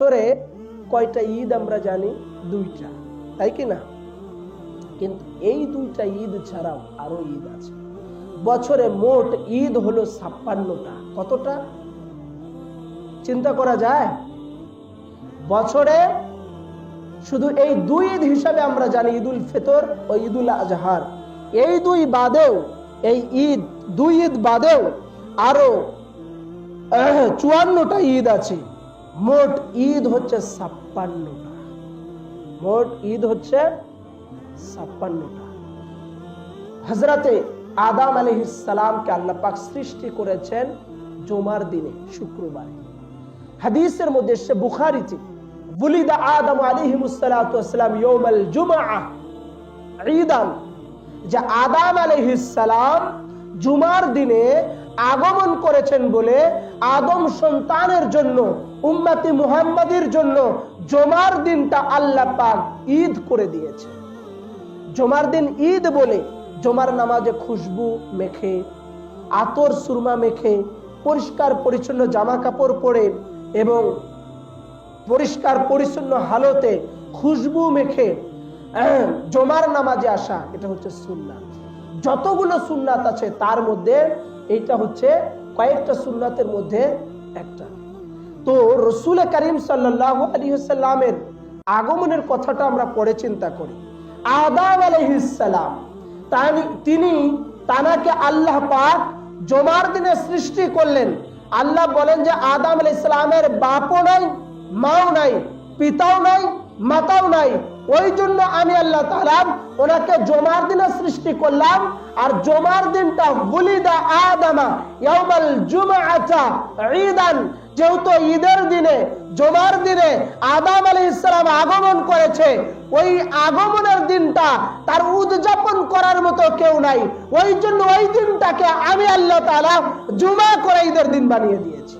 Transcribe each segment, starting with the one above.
বছরে কয়টা ঈদ আমরা জানি? দুইটা। তাই কি না? কিন্তু এই দুইটা ঈদ ছাড়াও আরও ঈদ আছে। বছরে মোট ঈদ হলো ছাপ্পান্নটা। কতটা? চিন্তা করা যায়? বছরে শুধু এই দুই ঈদ হিসাবে আমরা জানি ঈদুল ফিতর ও ঈদুল আজহার। এই দুই বাদেও, এই ঈদ, দুই ঈদ বাদেও আরও চুয়ান্নটা ঈদ আছে। মোট ঈদ হচ্ছে ছাপ্পান্নটা মোট ঈদ হচ্ছে ছাপ্পান্নটা হজরতে আদাম আলহিসামকে আল্লাহ পাক সৃষ্টি করেছেন জুমার দিনে, শুক্রবারে। হাদিসের মধ্যে সে বুখারিতে, বুলিদা আদম আলিহিমুসালাম ইয়ৌমাল জুমা ঈদান, যে আদাম আলহিসাম জুমার দিনে আগমন করেছেন বলে আদম সন্তানের জন্য, উম্মাতি মুহাম্মাদের জন্য জমার দিনটা আল্লাহ পাক ঈদ করে দিয়েছে। জমার দিন ঈদ বলে জমার নামাজে খুশবু মেখে, আতর সুরমা মেখে, পরিষ্কার পরিচ্ছন্ন জামা কাপড় পরে এবং পরিষ্কার পরিচ্ছন্ন হালতে খুশবু মেখে জমার নামাজে আসা, এটা হচ্ছে সুন্নাত। যতগুলো সুন্নাত আছে তার মধ্যে এইটা হচ্ছে কয়েকটা সুন্নাতের মধ্যে একটা। তো রসুল করিম সাল্লাহ আলী সাল্লামের আগমনের কথাটা আমরা পরে চিন্তা করি। আদাম আলহিসাম তিনি তানাকে আল্লাহ পাক জমার দিনে সৃষ্টি করলেন। আল্লাহ বলেন যে আদাম আল ইসলামের বাপও নাই, মাও নাই, পিতাও নাই মাতাও নাই। ওই জন্য আমি আল্লাহ তালাম ওনাকে জমার দিনে সৃষ্টি করলাম। আর জমার দিনটা বুলিদা আদামা ইয়াউমাল জুমআতা ঈদান। যেহেতু ঈদের দিনে, জমার দিনে আদাম আলী ইসলাম আগমন করেছে, ওই আগমনের দিনটা তার উদযাপন করার মতো কেউ নাই। ওই জন্য ওই দিনটাকে আমি আল্লাহ তাআলা জুমা করে ঈদের দিন বানিয়ে দিয়েছি।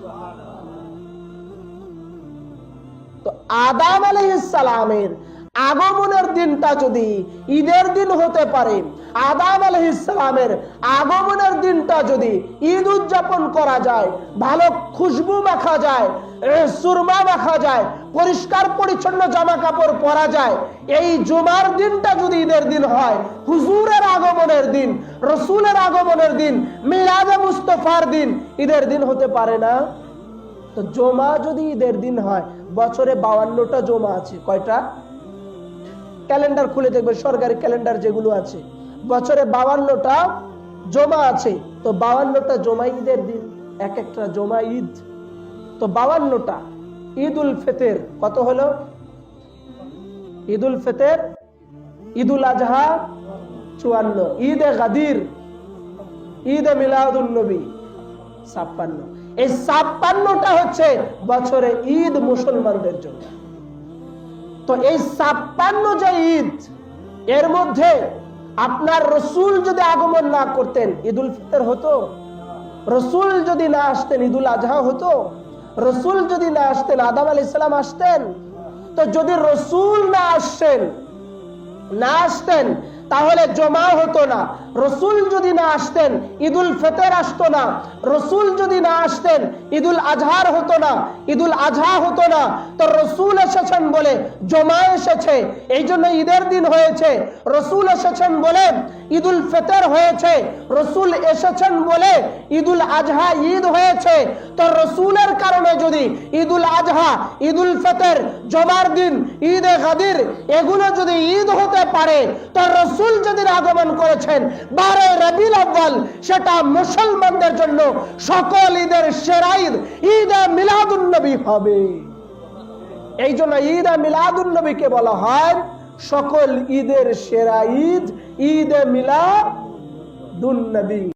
তো আদাম আলহিসালামের আগমনের দিনটা যদি ঈদের দিন হতে পারে, আদাম আলহিসালামের আগমনের দিনটা যদি ঈদ উদযাপন করা যায়, ভালো খুশবু মাখা যায় সুরমা মাখা যায়, পরিষ্কার পরিচ্ছন্ন জামা কাপড় পরা যায়, এই জুমার দিনটা যদি ঈদের দিন হয়, হুজুরের আগমনের দিন, রসুলের আগমনের দিন, মিলাদে মুস্তফার দিন, ঈদের দিন হতে পারে না? তো জমা যদি ঈদের দিন হয়, বছরে বাউান্নটা জমা আছে, কয়টা? ক্যালেন্ডার খুলে দেখবে সরকারি ক্যালেন্ডার যেগুলো আছে, বছরে বাউান্নটা জমা আছে, তো বাউান্নটা জমা ঈদের দিন, এক একটা জমা ঈদ। তো বাউান্নটা ঈদ উল ফেতের, কত হলো? ঈদ উল ফেতের ঈদ উল আজহা, চুয়ান্ন। ঈদ এ গাদির, ঈদ এ মিলাদুল নবী, ছাপ্পান্ন। এই ছাপ্পান্নটা হচ্ছে বছরে ঈদ মুসলমানদের জন্য। তো এই ছাপ্পান্ন যে ঈদ, এর মধ্যে আপনার রসুল যদি আগমন না করতেন, ঈদুল ফিতর হতো? রসুল যদি না আসতেন, ঈদুল আজহা হতো? রসুল যদি না আসতেন, আদাম আল ইসলাম আসতেন? তো যদি রসুল না আসছেন না আসতেন তাহলে জমা হতো না। রসুল যদি না আসতেন, ঈদুল ফেতের আসতো না। রসুল যদি না আসতেন, ঈদুল আজহার হতো না। ঈদুল আজহা হতো না। তো রসুল এসেছেন বলে জমা এসেছে, এই জন্য ঈদের দিন হয়েছে। রসুল এসেছেন বলে ঈদুল ফেতের হয়েছে। রসুল এসেছেন বলে ঈদুল আজহা ঈদ হয়েছে। তো রসুলের কারণে যদি ঈদুল আজহা, ঈদুল ফেতের, জমার দিন, ঈদ এ গাদির, এগুলো যদি ঈদ হতে পারে, তো রসুল যদি আগমন করেছেন, বারো রবিল আব্বাল সেটা মুসলমানদের জন্য সকল ঈদের সেরা ঈদ ঈদ মিলাদুন্নবী হবে। এই জন্য ঈদ মিলাদুন্নবীকে বলা হয় সকল ঈদের সেরা ঈদ ঈদ মিলাদুন্নবী